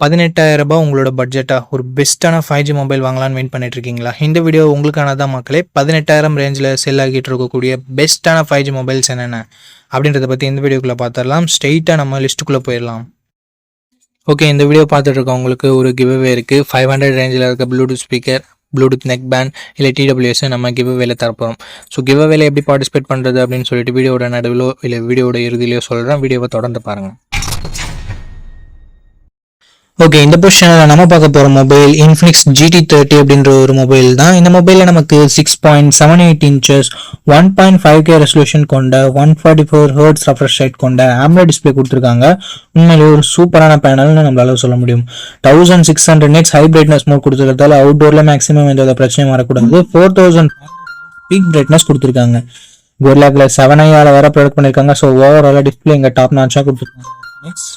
பதினெட்டாயிரம் ரூபாய் உங்களோட பட்ஜெட்டாக ஒரு பெஸ்ட்டான ஃபைவ் ஜி மொபைல் வாங்கலாம்னு வெயிட் பண்ணிட்டு இருக்கீங்களா இந்த வீடியோ உங்களுக்கானதான் மக்களே பதினெட்டாயிரம் ரேஞ்சில் செல் ஆகிட்டு இருக்கக்கூடிய பெஸ்ட்டான ஃபைவ் ஜி மொபைல்ஸ் என்னென்ன? அப்படின்றத பற்றி இந்த வீடியோக்குள்ளே பார்த்துடலாம். ஸ்ட்ரெயிட்டாக நம்ம லிஸ்ட்டுக்குள்ளே போயிடலாம். ஓகே இந்த வீடியோ பார்த்துட்டு இருக்கவங்களுக்கு ஒரு கிவ்வே இருக்குது ஃபைவ் ஹண்ட்ரட் ரேஞ்சில் இருக்க Bluetooth speaker Bluetooth neck band இல்லை டிடபிள்யூஎஸ் நம்ம கிவ்அவேல தரப்போகிறோம் ஸோ கிவ்அவேல எப்படி பார்ட்டிசிபேட் பண்ணுறது அப்படின்னு சொல்லிட்டு வீடியோட நடுவிலோ இல்லை வீடியோட இறுதியிலையோ சொல்கிறேன் வீடியோவை தொடர்ந்து பாருங்கள் ஓகே இந்த பொசிஷனில் நம்ம பார்க்க போகிற மொபைல் இன்ஃபினிக்ஸ் ஜிடி தேர்ட்டி அப்படின்ற ஒரு மொபைல் தான். இந்த மொபைலில் நமக்கு six point seven eight inches one point five K resolution கொண்ட one forty four hertz refresh rate கொண்ட ஆம்லோ டிஸ்பிளே கொடுத்துருக்காங்க. உண்மையிலேயே ஒரு சூப்பரான பேனல்னு நம்மளால சொல்ல முடியும். Thousand six hundred nits high brightness mode கொடுத்துருக்கிறதால அவுட்டோரில் மேக்ஸிமம் எந்த பிரச்சனையும் வரக்கூடாது. ஃபோர் தௌசண்ட் பீக் பிரைட்னஸ் கொடுத்துருக்காங்க. கொரில்லா கிளாஸ் செவன் ஐயாவில் வர ப்ரொடக்ட் பண்ணியிருக்காங்க ஸோ ஓவராலாக டிஸ்பிளே இங்கே டாப் நாச்சாக கொடுத்துருக்காங்க. நெக்ஸ்ட்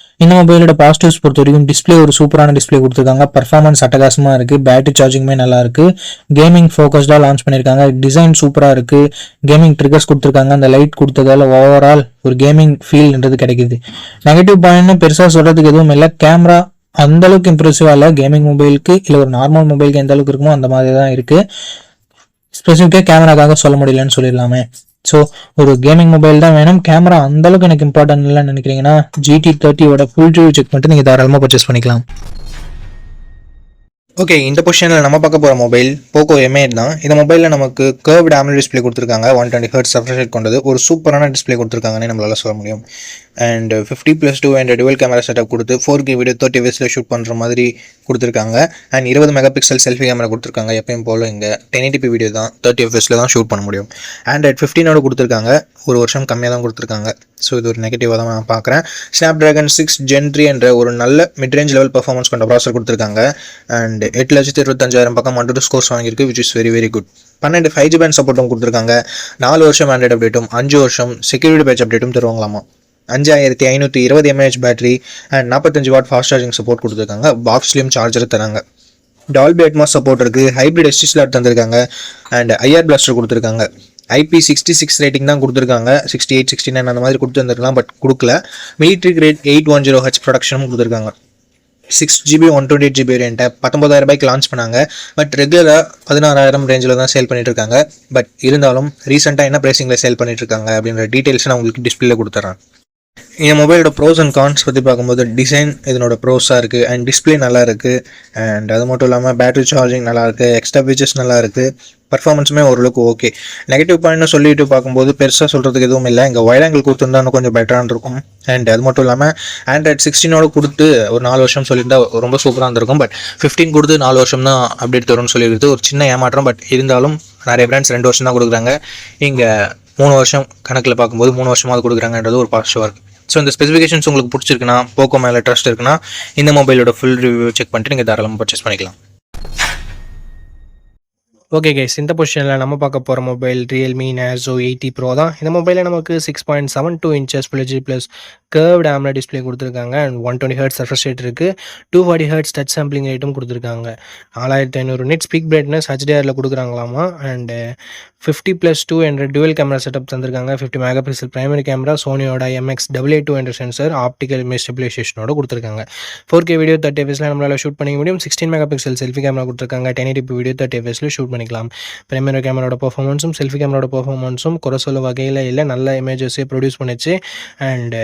இந்த மொபைலோட பாசிட்டிவ்ஸ் பொறுத்த வரைக்கும் டிஸ்பிளே ஒரு சூப்பரான டிஸ்பிளே கொடுத்துருக்காங்க. பர்ஃபார்மன்ஸ் அட்டகாசமாக இருக்குது பேட்டரி சார்ஜிங்குமே நல்லா இருக்குது கேமிங் ஃபோக்கஸ்டாக லான்ச் பண்ணியிருக்காங்க டிசைன் சூப்பராக இருக்குது கேமிங் ட்ரிகர்ஸ் கொடுத்துருக்காங்க. அந்த லைட் கொடுத்ததால ஓவரால் ஒரு கேமிங் ஃபீல்ன்றது கிடைக்குது. நெகட்டிவ் பாயிண்ட்னு பெருசாக சொல்கிறதுக்கு எதுவும் இல்லை. கேமரா அந்த அளவுக்கு இல்லை. கேமிங் மொபைலுக்கு இல்லை ஒரு நார்மல் மொபைலுக்கு எந்த அளவுக்கு இருக்குமோ அந்த மாதிரி தான் இருக்குது ஸ்பெசிஃபிக்காக கேமராக்காக சொல்ல முடியலன்னு சொல்லிடலாமே. ஸோ ஒரு கேமிங் மொபைல் தான் வேணும். கேமரா அந்த அளவுக்கு எனக்கு இம்பார்ட்டன்ட் இல்லைன்னு நினைக்கிறீங்கன்னா ஜிடி தேர்ட்டியோட ஃபுல் ரிவ்யூ செக் பண்ணிட்டு நீங்கள் தாராளமாக பர்ச்சேஸ் பண்ணிக்கலாம். ஓகே இந்த பொசிஷனில் நம்ம பார்க்க போகிற மொபைல் போக்கோ எம்ஏ தான். இந்த மொபைலில் நமக்கு கர்வ்டு AMOLED டிஸ்ப்ளே கொடுத்துருக்காங்க. ஒன் டுவெண்ட்டி ஹர்ட்ஸ் ரெஃப்ரெஷ் கொண்டது. ஒரு சூப்பரான டிஸ்ப்ளே கொடுத்துருக்காங்கன்னு நம்மளால சொல்ல முடியும். And fifty plus two and dual camera setup கொடுத்து ஃபோர் கே வீடியோ தேர்ட்டி வயசில் ஷூட் பண்ணுற மாதிரி கொடுத்துருக்காங்க. அண்ட் இருபது மெகா பிக்சல் செல்ஃபி கேமரா கொடுத்துருக்காங்க. எப்பயும் போல் இங்கே டென் எயிட்டிபி வீடியோ தான் தேர்ட்டி எஃப்எஸில் தான் ஷூட் பண்ண முடியும். ஆண்ட்ராய்ட் ஃபிஃப்டினோட கொடுத்துருக்காங்க. ஒரு வருஷம் கம்மியாக தான் கொடுத்துருக்காங்க. ஸோ இது ஒரு நெகட்டிவாக தான் நான் பார்க்குறேன். Snapdragon six gen three என்ற ஒரு நல்ல மிட்ரேஞ்ச் லெவல் பர்ஃபார்மன்ஸ் கொண்ட ப்ராசர் கொடுத்துருக்காங்க. அண்ட் எட்டு லட்சத்தி இருபத்தஞ்சாயிரம் பக்கம் மட்டும் ஸ்கோர்ஸ் வாங்கியிருக்கு which is very very good பன்னெண்டு ஃபைவ் ஜி பேண்ட் சப்போர்ட்டும் கொடுத்துருக்காங்க. நாலு வருஷம் ஆண்ட்ராய்ட் அப்டேட்டும் அஞ்சு வருஷம் செக்யூரிட்டி பேட்ச் அப்டேட்டும் தருவாங்களாமா? அஞ்சாயிரத்தி ஐநூற்றி இருபது எம்ஏஹெச் பேட்டரி அண்ட் நாற்பத்தஞ்சு வாட் ஃபாஸ்ட் சார்ஜிங் சப்போர்ட் கொடுத்துருக்காங்க. பாக்ஸ்லேயும் சார்ஜர் தராங்க. டால்பி அட்மாஸ் சப்போர்ட் இருக்குது ஹைப்ரிட் எஸ்டி ஸ்லாட் தந்திருக்காங்க. அண்ட் ஐஆர் பிளாஸ்டர் கொடுத்துருக்காங்க. ஐபி சிக்ஸ்டி சிக்ஸ் ரேட்டிங் தான் கொடுத்துருக்காங்க. சிக்ஸ்டி எயிட் சிக்ஸ்டி நைன் அந்த மாதிரி கொடுத்துருந்துருக்கலாம் பட் கொடுக்கல. Military grade eight one zero H ப்ரொடக்ஷனும் கொடுத்துருக்காங்க. Six GB one twenty eight GB ரேண்ட்டை பத்தொம்பதாயிரம் ரூபாய்க்கு லான்ச் பண்ணாங்க. பட் ரெகுலராக பதினாறாயிரம் ரேஞ்சில் தான் சேல் பண்ணிட்டு இருக்காங்க பட் இருந்தாலும் ரீசெண்டாக என்ன ப்ரைஸிங்கில் சேல் பண்ணிட்டு இருக்காங்க அப்படின்ற டீட்டெயில்ஸ் நான் உங்களுக்கு டிஸ்பிளே கொடுத்துட்றேன் இந்த மொபைலோட ப்ரோஸ் அண்ட் கான்ஸ் பற்றி பார்க்கும்போது டிசைன் இதனோட ப்ரோஸாக இருக்குது அண்ட் டிஸ்பிளே நல்லா இருக்குது அண்ட் அது மட்டும் இல்லாமல் பேட்டரி சார்ஜிங் நல்லா இருக்குது எக்ஸ்ட்ரா ஃபீச்சர்ஸ் நல்லா இருக்குது பர்ஃபார்மன்ஸுமே ஓரளவுக்கு ஓகே நெகட்டிவ் பாயிண்ட்னு சொல்லிட்டு பார்க்கும்போது பெருசாக சொல்கிறதுக்கு எதுவும் இல்லை இங்கே வைட் ஆங்கிள் கொடுத்துருந்தா இன்னும் கொஞ்சம் பெட்டராக இருக்கும் அண்ட் அது மட்டும் இல்லாமல் ஆண்ட்ராய்ட் சிக்ஸ்டீனோட கொடுத்து ஒரு நாலு வருஷம் சொல்லியிருந்தா ரொம்ப சூப்பராக இருந்திருக்கும் பட் ஃபிஃப்டீன் கொடுத்து நாலு வருஷம் தான் அப்டேட் தரும்னு சொல்லியிருக்குது ஒரு சின்ன ஏமாற்றம் பட் இருந்தாலும் நிறைய பிராண்ட்ஸ் ரெண்டு வருஷம் தான் கொடுக்குறாங்க. இங்கே மூணு வருஷம் கணக்கில் பார்க்கும்போது மூணு வருஷமாவது கொடுக்குறாங்கன்றது ஒரு பாசிட்டிவாக இருக்குது ஸோ இந்த ஸ்பெசிஃபிகேஷன்ஸ் உங்களுக்கு பிடிச்சிருக்குன்னா போக்கோ மேலே ட்ரஸ்ட் இருக்குன்னா இந்த மொபைலோட ஃபுல் ரிவ்யூ செக் பண்ணிட்டு நீங்கள் தாராளமாக பர்ச்சேஸ் பண்ணிக்கலாம். ஓகே கைஸ் இந்த பொசிஷனில் நம்ம பார்க்க போகிற mobile Realme Narzo eighty pro தான். இந்த மொபைலில் நமக்கு six point seven two inches full G plus curved AMOLED display கொடுத்துருக்காங்க. And one twenty hertz refresh rate இருக்குது two forty hertz touch sampling ரேட்டும் கொடுத்துருக்காங்க. நாலாயிரத்தி ஐநூறு நெட் ஸ்பீக் பிரைட்னஸ் ஹெச்டிஆரில் கொடுக்குறாங்களாமா? அண்டு ஃபிஃப்டி ப்ளஸ் டூ என்ற டுவல் கேமரா செட்டப் தந்திருக்காங்க. Fifty mega pixel primary camera சோனியோட MX double two hundred sensor optical image ஸ்டெபிலைசேஷனோட கொடுத்துருக்காங்க. ஃபோர் கே வீடியோ தேர்ட்டி எஃப்எஸில் நம்மளால் ஷூட் பண்ணிக்க முடியும். Sixteen mega pixel selfie camera கொடுத்துருக்காங்க டென் எயிட்டி வீடியோ தேர்ட்டி எஃப்எஸில் shoot பண்ணிக்கலாம். பிரைமரி கேமராவோட பர்ஃபார்மன்ஸும் செல்ஃபி கேமராவோட பர்ஃபார்மன்ஸும் குறை சொல்ல வகையில் இல்லை. நல்ல இமேஜஸே ப்ரொடியூஸ் பண்ணிச்சு. அண்டு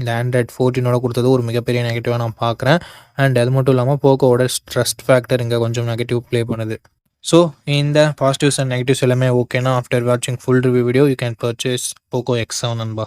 இந்த ஆண்ட்ராய்ட் ஃபோர்டீனோட கொடுத்தது ஒரு மிகப்பெரிய நெகட்டிவாக நான் பார்க்குறேன். அண்ட் அது மட்டும் இல்லாமல் போக்கோவோட ஸ்ட்ரெஸ்ட் ஃபேக்டர் இங்கே கொஞ்சம் நெகட்டிவ் ப்ளே பண்ணுது. ஸோ இந்த பாசிட்டிவ்ஸ் அண்ட் நெகட்டிவ்ஸ் எல்லாமே ஓகேனா ஆஃப்டர் வாட்சிங் full review video you can purchase Poco X seven நண்பா.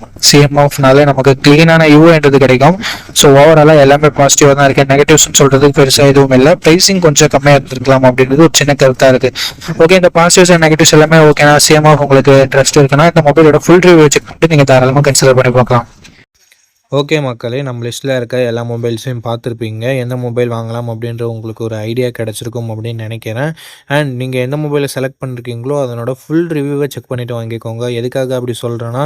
சிஎம் ஆஃப்னாலே நமக்கு கிளீனான யூன்றது கிடைக்கும். ஸோ ஓவராலாக எல்லாமே பாசிட்டிவாக தான் இருக்கு. நெகட்டிவ்ஸ்னு சொல்கிறதுக்கு பெருசாக எதுவும் இல்லை. ப்ரைஸிங் கொஞ்சம் கம்மியாக இருந்திருக்கலாம் அப்படின்றது ஒரு சின்ன கருத்தாக இருக்குது ஓகே இந்த பாசிட்டிவ்ஸ் அண்ட் நெகட்டிவ்ஸ் எல்லாமே ஓகேனா சிஎம் ஆஃப் உங்களுக்கு ட்ரஸ்ட் இருக்குன்னா இந்த மொபைலோட ஃபுல் ரிவ்யூ செக் பண்ணிட்டு நீங்கள் தாராளமாக கன்சிடர் பண்ணி பார்க்கலாம். ஓகே மக்களே நம்ம லிஸ்ட்டில் இருக்க எல்லா மொபைல்ஸையும் பார்த்துருப்பீங்க. எந்த மொபைல் வாங்கலாம் அப்படின்ற உங்களுக்கு ஒரு ஐடியா கிடச்சிருக்கும் அப்படின்னு நினைக்கிறேன். அண்ட் நீங்கள் எந்த மொபைலை செலக்ட் பண்ணிருக்கீங்களோ அதனோட ஃபுல் ரிவ்யூவை செக் பண்ணிவிட்டு வாங்கிக்கோங்க. எதுக்காக அப்படி சொல்கிறேன்னா